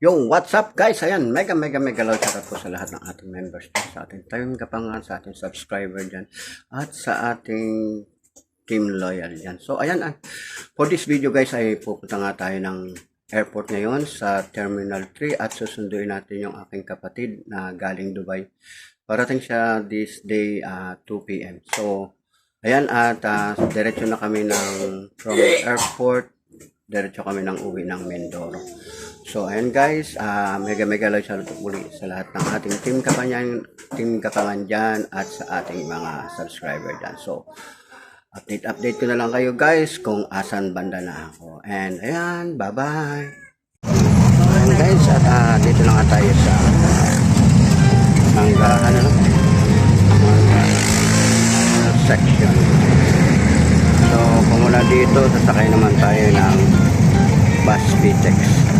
Yung what's up guys? Ayan, mega mega mega loud shoutout po sa lahat ng ating members sa ating tayong kapangan, sa ating subscriber dyan, at sa ating team loyal dyan. So ayan, ah, for this video guys ay pupunta nga tayo ng airport ngayon sa Terminal 3 at susunduin natin yung aking kapatid na galing Dubai. Parating siya this day ah, 2 p.m. So ayan at ah, diretso na kami ng from airport diretso kami ng uwi ng Mindoro. So, ayan guys, ah mega mega lang shoutout muli sa lahat ng ating team kapanyan, team kapangan dyan at sa ating mga subscriber dyan. So, update update ko na lang kayo guys kung asan banda na ako. And ayan, bye bye! Ayan guys, at ah, dito na nga tayo sa mangga, ano no? Mangga section. So, kung mula dito, sasakay naman tayo ng bus VTEX.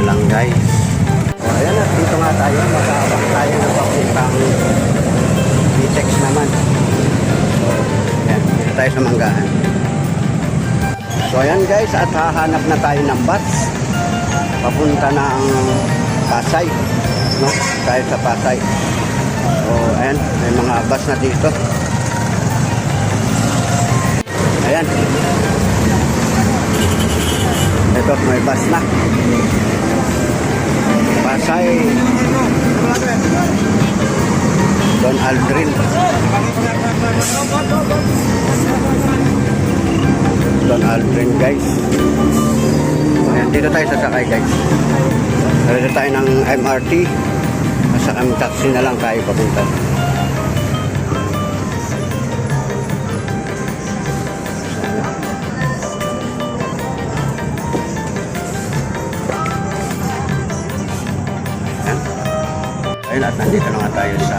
Diba lang guys? So, ayan na, dito nga tayo. Makakawak tayo ng papuntang VTEX naman. So, ayan, dito tayo sa Manggahan. So, ayan guys, at hahanap na tayo ng bus. Papunta na ang Pasay. No? Tayo sa Pasay. So, ayan, may mga bus na dito. Ayan. Ito, may bus na. Pasay. Don Aldrin. Don Aldrin, guys. Ayan, dito tayo sasakay, guys. Dito tayo ng MRT. Sa kami taxi na lang tayo papunta. Nandito na nga tayo sa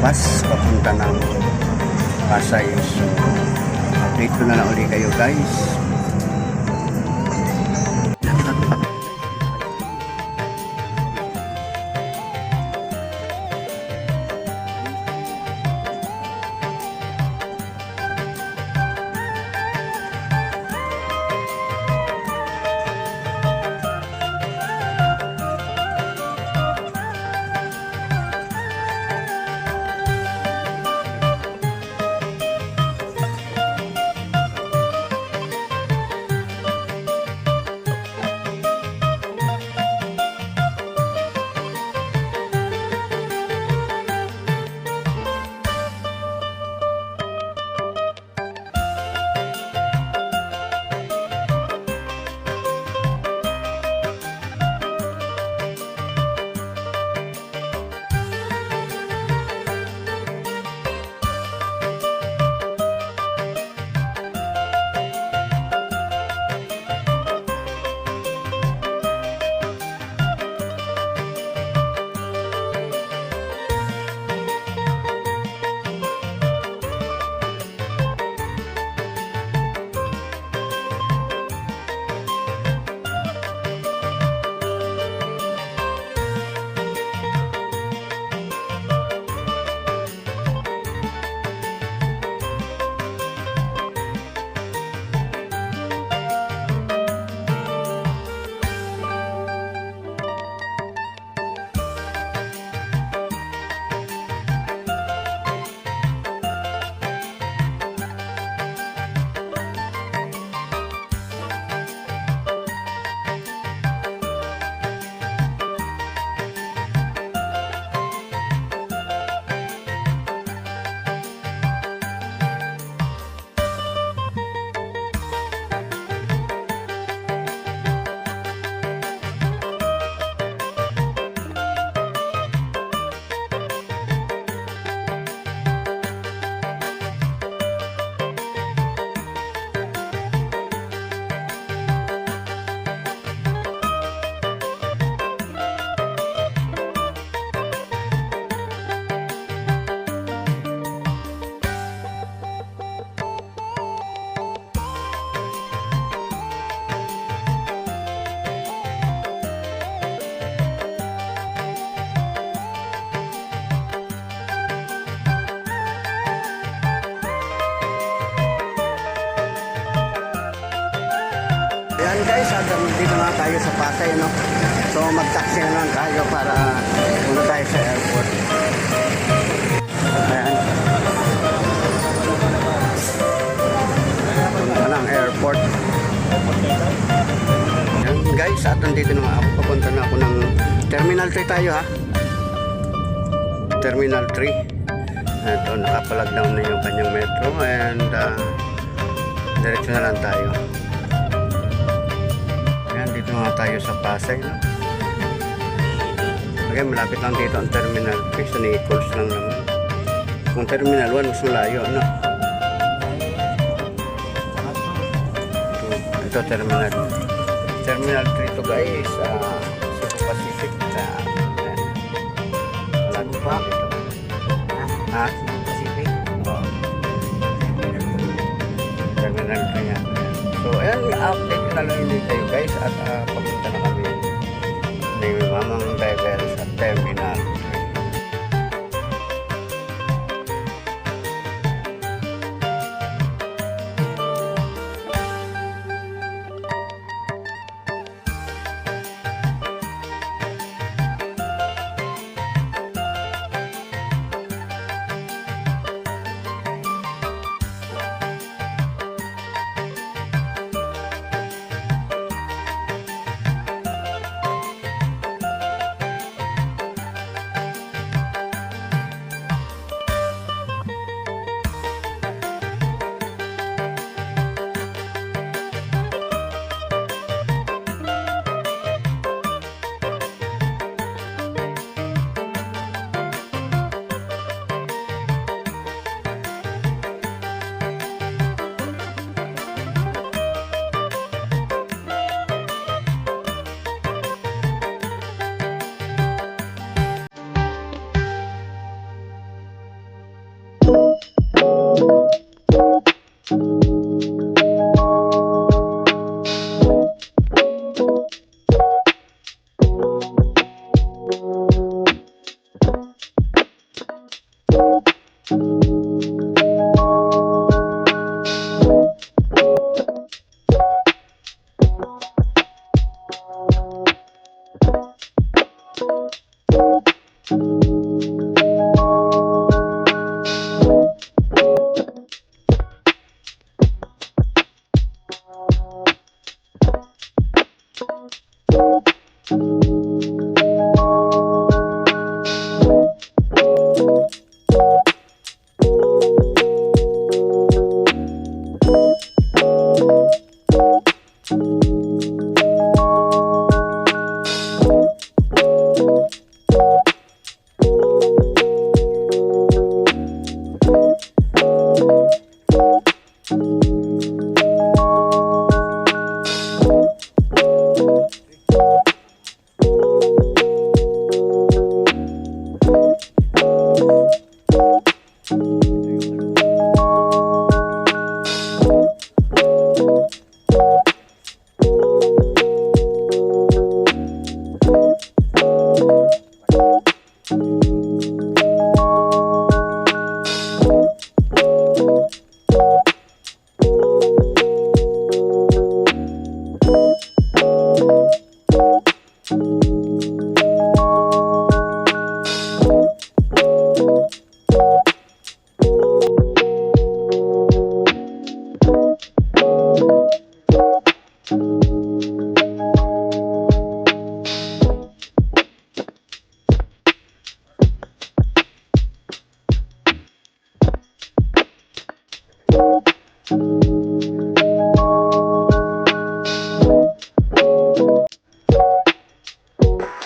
bus papunta ng Pasay. So, update ko na lang ulit kayo guys. Tayo sa Pasay, no? So, mag-taxi na lang tayo para muna tayo sa airport. Ayan. Ayan ang airport. Ayan, guys, at nandito na ako. Papunta na ako ng Terminal 3 tayo, ha? Terminal 3. Ito, nakapalag down na yung kanyang metro and uh, diretso na lang tayo. Dito nga tayo sa Pasay. No? Okay, malapit lang dito ang Terminal 3 sa Naples lang naman. Kung Terminal 1, mas malayo, no? Ito, ito Terminal Terminal 3 to guys. Uh, Cebu Pacific. Uh. Malapit pa dito. Ha? At uh, you.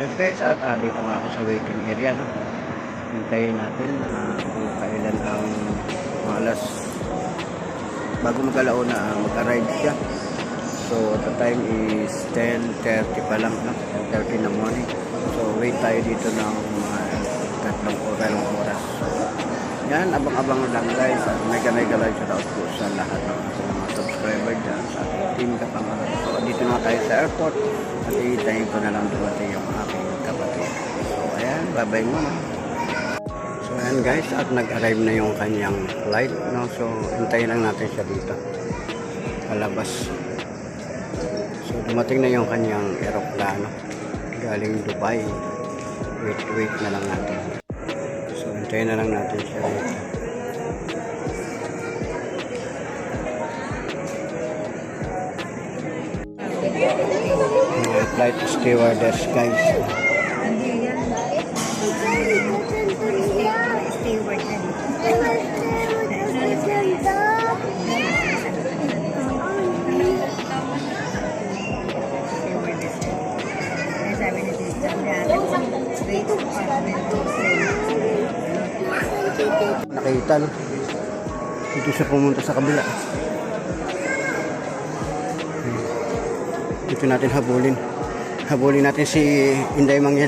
guys, at uh, dito nga ako sa waiting area. No? Hintayin natin uh, kung kailan ang mga alas bago mag-alauna, uh, mag-arrive siya. So, the time is 10.30 pa lang, no? 10.30 in the morning. So, wait tayo dito ng mga tatlong dalawang oras. So, yan, abang-abang lang guys. At mega mega like shout out po sa lahat ng subscriber dyan sa team Kapangalan. So, dito na tayo sa airport. At iitayin ko na lang dumating yung aking kapatid. So, ayan, bye-bye muna. So, ayan guys, at nag-arrive na yung kanyang flight, no? So, hintayin lang natin siya dito. Palabas. So, dumating na yung kanyang aeroplano. Galing Dubai. Wait, wait na lang natin. So, hintayin na lang natin siya dito. Apartment to Nakita no? Dito siya pumunta sa kabila. Dito natin habulin. Habulin natin si Inday Mangyan.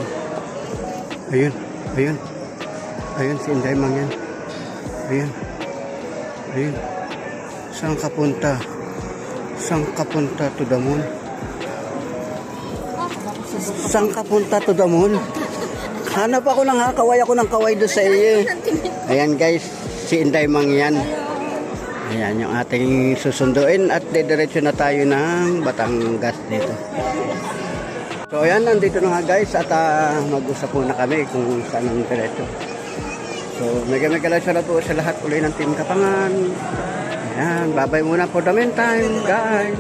Ayun, ayun. Ayun si Inday Mangyan. Ayun. Ayun. Saan ka punta? Saan ka punta to the moon? Saan ka punta to the moon? Hanap ako ng ha, kaway ako ng kaway doon sa iyo. Ayan guys, si Inday Mangyan. Ayan yung ating susunduin at didiretso na tayo ng Batangas dito. So ayan, nandito na nga guys at ah, mag-usap muna kami kung saan ang diretso. So mega mega lang shoutout po sa lahat ulit ng Team Kapangan. Ayan, bye bye muna for the meantime guys.